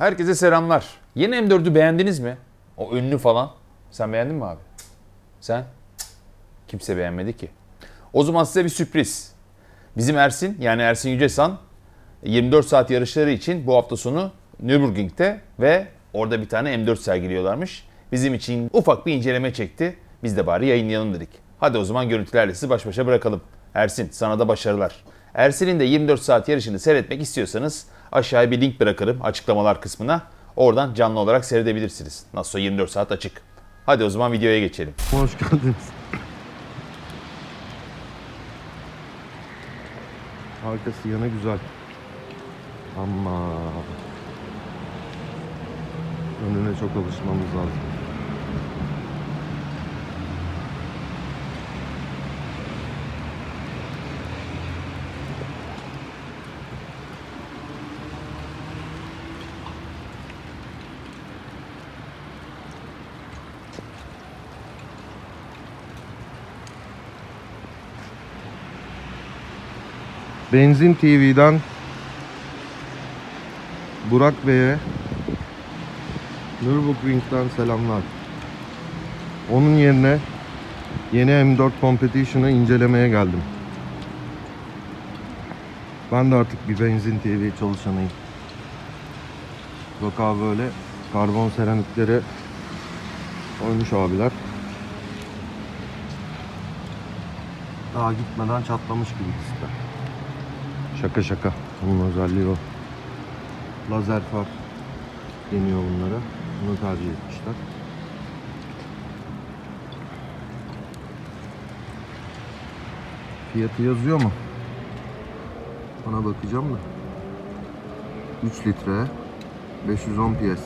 Herkese selamlar. Yeni M4'ü beğendiniz mi? O ünlü falan. Sen beğendin mi abi? Sen? Kimse beğenmedi ki. O zaman size bir sürpriz. Bizim Ersin yani Ersin Yücesan 24 saat yarışları için bu hafta sonu Nürburgring'de ve orada bir tane M4 sergiliyorlarmış. Bizim için ufak bir inceleme çekti. Biz de bari yayınlayalım dedik. Hadi o zaman görüntülerle sizi baş başa bırakalım. Ersin sana da başarılar. Ersin'in de 24 saat yarışını seyretmek istiyorsanız aşağıya bir link bırakırım açıklamalar kısmına. Oradan canlı olarak seyredebilirsiniz. Nasıl 24 saat açık. Hadi o zaman videoya geçelim. Hoş geldiniz. Arkası yana güzel. Ama önüne çok alışmamız lazım. Benzin TV'den Burak Bey'e Nürburgring'den selamlar. Onun yerine yeni M4 Competition'ı incelemeye geldim. Ben de artık bir Benzin TV çalışanıyım. Bak abi böyle karbon seramikleri koymuş abiler. Daha gitmeden çatlamış gibi de. Şaka şaka. Bunun özelliği o. Lazer far deniyor bunlara. Bunu tercih etmişler. Fiyatı yazıyor mu? Ona bakacağım da. 3 litre 510 PS.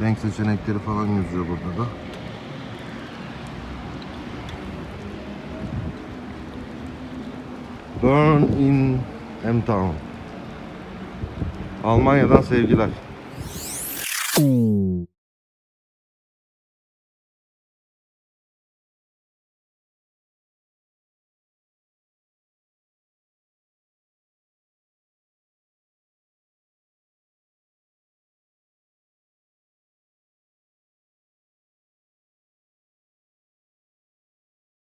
Renk seçenekleri falan yazıyor burada da. Burn in M-Town. Almanya'dan sevgiler.